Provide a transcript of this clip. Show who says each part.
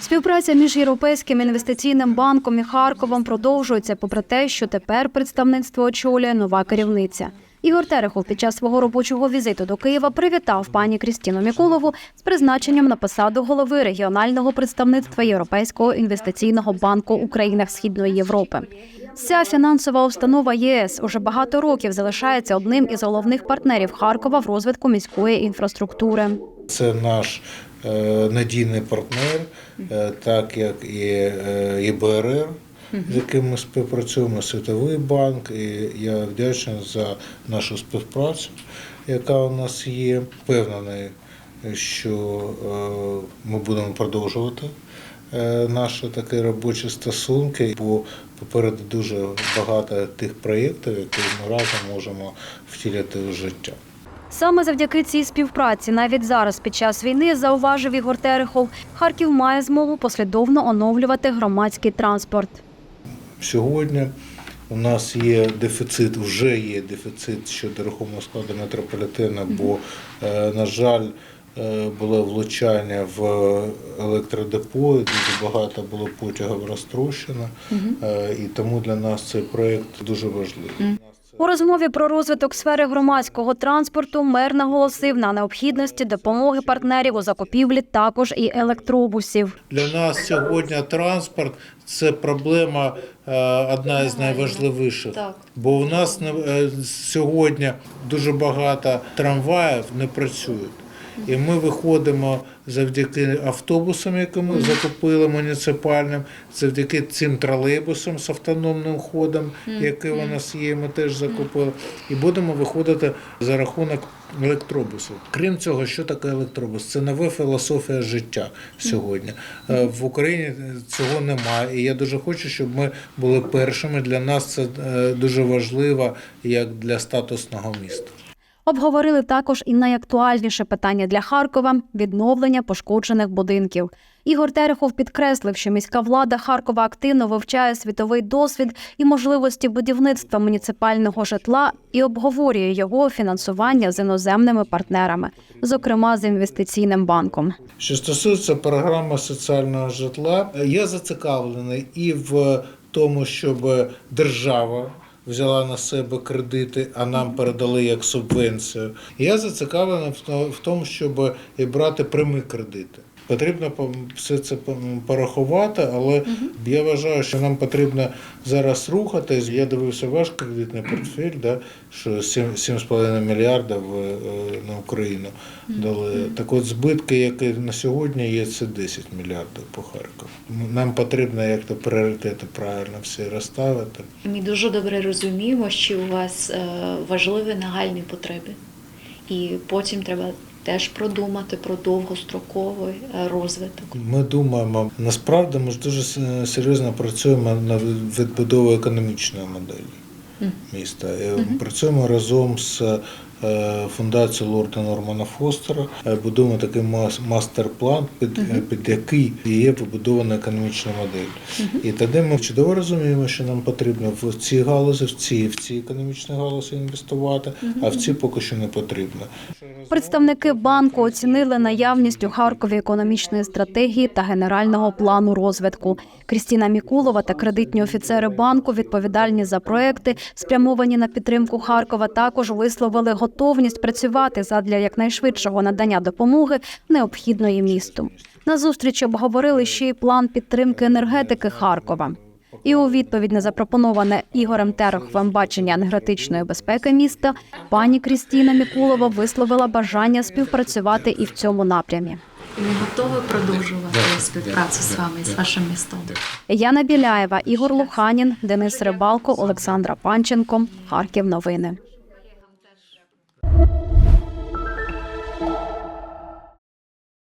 Speaker 1: Співпраця між Європейським інвестиційним банком і Харковом продовжується, попри те, що тепер представництво очолює нова керівниця. Ігор Терехов під час свого робочого візиту до Києва привітав пані Крістіну Мікулову з призначенням на посаду голови регіонального представництва Європейського інвестиційного банку у Східної Європи. Ця фінансова установа ЄС уже багато років залишається одним із головних партнерів Харкова в розвитку міської інфраструктури.
Speaker 2: Це наш е, надійний партнер, е, так як і е, ЄБРР, з яким ми співпрацюємо, Світовий банк. І я вдячний за нашу співпрацю, яка у нас є. Впевнений, що е, ми будемо продовжувати. е, Наші такі робочі стосунки, бо попереду дуже багато тих проєктів, які ми разом можемо втілити в життя.
Speaker 1: Саме завдяки цій співпраці, навіть зараз, під час війни, зауважив Ігор Терехов, Харків має змогу послідовно оновлювати громадський транспорт.
Speaker 2: Сьогодні у нас є дефіцит, вже є дефіцит щодо рухомого складу метрополітену, бо, е, на жаль, е, було влучання в електродепо, дуже багато було потягів розтрощено, Е, і тому для нас цей проєкт дуже важливий.
Speaker 1: У розмові про розвиток сфери громадського транспорту мер наголосив на необхідності допомоги партнерів у закупівлі також і електробусів.
Speaker 2: Для нас сьогодні транспорт це проблема е, одна із найважливіших. Бо у нас не- е, сьогодні дуже багато трамваїв не працюють. І ми виходимо завдяки автобусам, які ми закупили муніципальним, завдяки цим тролейбусам з автономним ходом, які у нас є, ми теж закупили. І будемо виходити за рахунок електробусів. Крім цього, що таке електробус? Це нова філософія життя сьогодні. Е, В Україні цього немає. І я дуже хочу, щоб ми були першими. Для нас це е, дуже важливо як для статусного міста.
Speaker 1: Обговорили також і найактуальніше питання для Харкова відновлення пошкоджених будинків. Ігор Терехов підкреслив, що міська влада Харкова активно вивчає світовий досвід і можливості будівництва муніципального житла і обговорює його фінансування з іноземними партнерами, зокрема з інвестиційним банком.
Speaker 2: Що стосується програми соціального житла, я зацікавлений і в тому, щоб держава взяла на себе кредити, а нам передали як субвенцію. Я зацікавлений в тому, щоб брати прямі кредити. Потрібно все це порахувати, але я вважаю, що нам потрібно зараз рухатись. Я дивився ваш кредитний портфель, да, що 7,5 мільярдів е, на Україну дали. Так от збитки, які на сьогодні є, це 10 мільярдів по Харкову. Нам потрібно як то пріоритети правильно всі розставити.
Speaker 3: Ми дуже добре розуміємо, що у вас е, важливі нагальні потреби, і потім треба теж продумати про довгостроковий е, розвиток.
Speaker 2: Ми думаємо, насправді ми ж дуже серйозно працюємо над відбудовою економічної моделі міста. І Працюємо разом з е, фундацією Лорда Нормана Фостера, Е, будуємо такий мас- мастер-план, під, е, під який є побудована економічна модель. І тоді ми чудово розуміємо, що нам потрібно в цій галузі, в цій, в цій економічній галузі інвестувати, а в цій поки що не потрібно.
Speaker 1: Представники банку оцінили наявність у Харкові економічної стратегії та генерального плану розвитку. Крістіна Мікулова та кредитні офіцери банку, відповідальні за проекти, спрямовані на підтримку Харкова, також висловили готовність працювати задля якнайшвидшого надання допомоги, необхідної місту. На зустрічі обговорили ще й план підтримки енергетики Харкова. І у відповідь на запропоноване Ігорем Тереховим бачення енергетичної безпеки міста, пані Крістіна Мікулова висловила бажання співпрацювати і в цьому напрямі.
Speaker 3: І ми готові продовжувати співпрацю з вами, з вашим містом.
Speaker 1: Яна Біляєва, Ігор Луханін, Денис Рибалко, Олександра Панченко. Харків. Новини.